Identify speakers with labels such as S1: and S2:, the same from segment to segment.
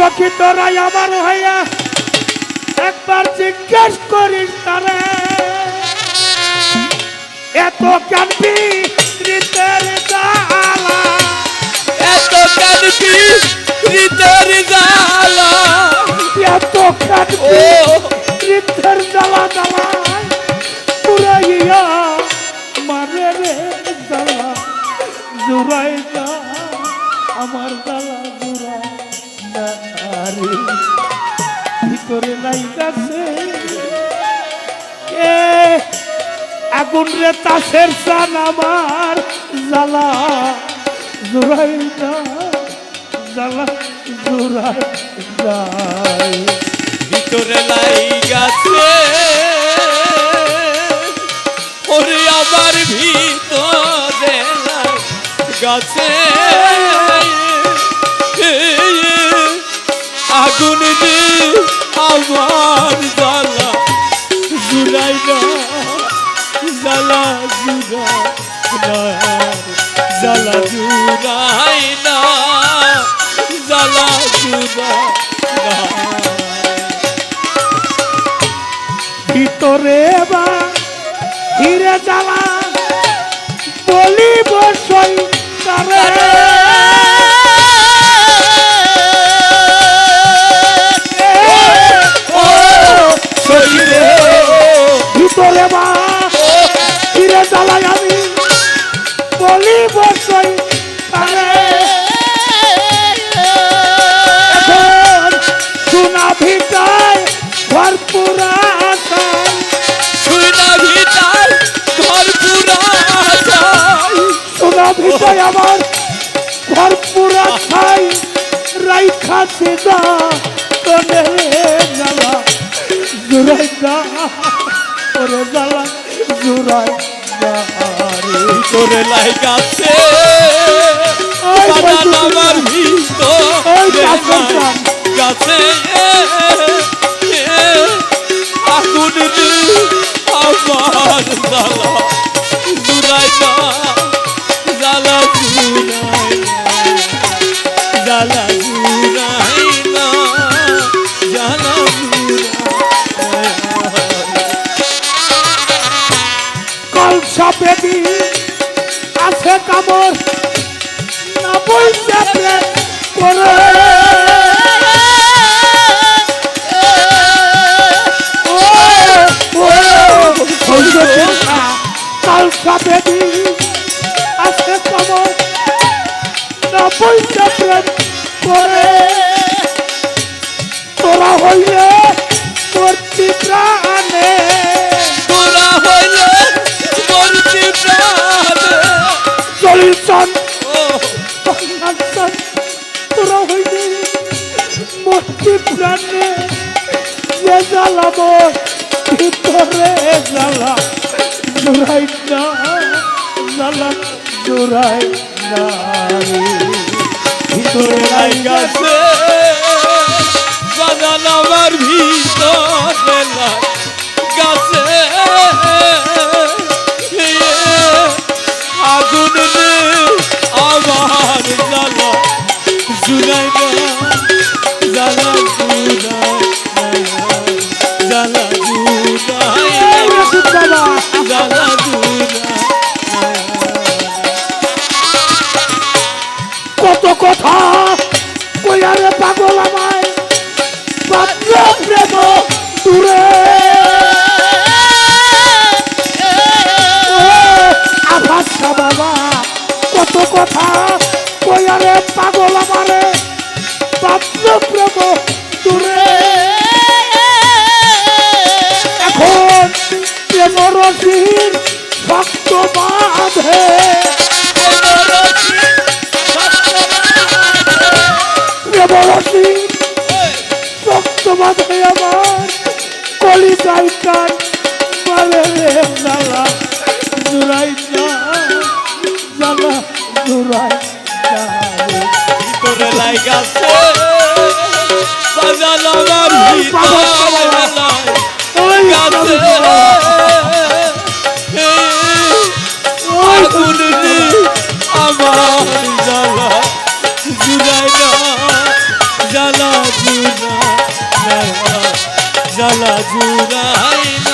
S1: সখী তোরাই আমার হইয়া একবার জিজ্ঞেস করিস তারে। এত কান্দি রীতের জ্বালা।
S2: এত কানবি হৃদয়ের জ্বালা।
S1: এত কান্দি
S2: ও।
S1: রীতের জ্বালা জ্বালা। পুরাইয়া মারে রে না আমার জ্বালা। ভিতরে নাই গেছে এ, আগুন রে তাসের সান আমার জ্বালা জুড়াই না জ্বালা জুড়াই যায়
S2: ভিতরে লাই গেছে ওরে আমার ভিতরে গাছে আমার জ্বালা জুলাই না জ্বালা জুড়াই না, জ্বালা জুড়াই না, জ্বালা জুড়াই না।
S1: ভিতরে বা হিরে জ্বালা বলি বসই তারে ভিতরে বা হিরে জ্বালাই আমি। বলি বসই তারে এখন সোনা ভিটায় ভরপুর আশায়।
S2: শুনা ভিতার ঘর পুরা
S1: সোনা ভিটায় আমার ভরপুর আশায় রাইখা সিদা কনে
S2: তোরে লাই গাছে
S1: ওই
S2: বাগান
S1: বৈদ্যুতিক
S2: আমার ভিতরে। গাছে আগুন আমার জ্বালা জুড়াই
S1: কামড় না বইছে প্রেম করে ও, ও, হইল চিন্তা। কাল আছে কামড় না বইছে প্রেম করে তোরা হইলে মূর্তি প্রাণে চন তোরা হইলে মূর্তি প্রাণে যে জ্বালাবো ভিতরে জ্বালা জোড়াই না জ্বালা জোড়াই না ভিতরে
S2: লাই
S1: লাই গাছে
S2: গাছে বাগান আমার ভিতরে গাছে জুলাই না জ্বালা জুলাই জ্বালা
S1: বাবা
S2: জ্বালা
S1: কত কথা কইয়ারে পাগল আমায় আমার কলি কান মারে রে জ্বালা জুড়াই না জ্বালা জুড়াই না রে।
S2: তোরে লাই গাছে আমার ভিতরে
S1: Hallelujah.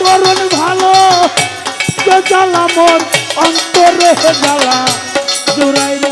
S1: করুন ভালো। জ্বালা মোর অন্তরে জ্বালা
S2: জুড়াইল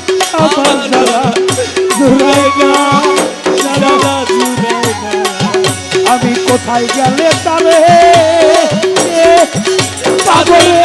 S1: আমি কোথায় গেলে তারে? পাগলে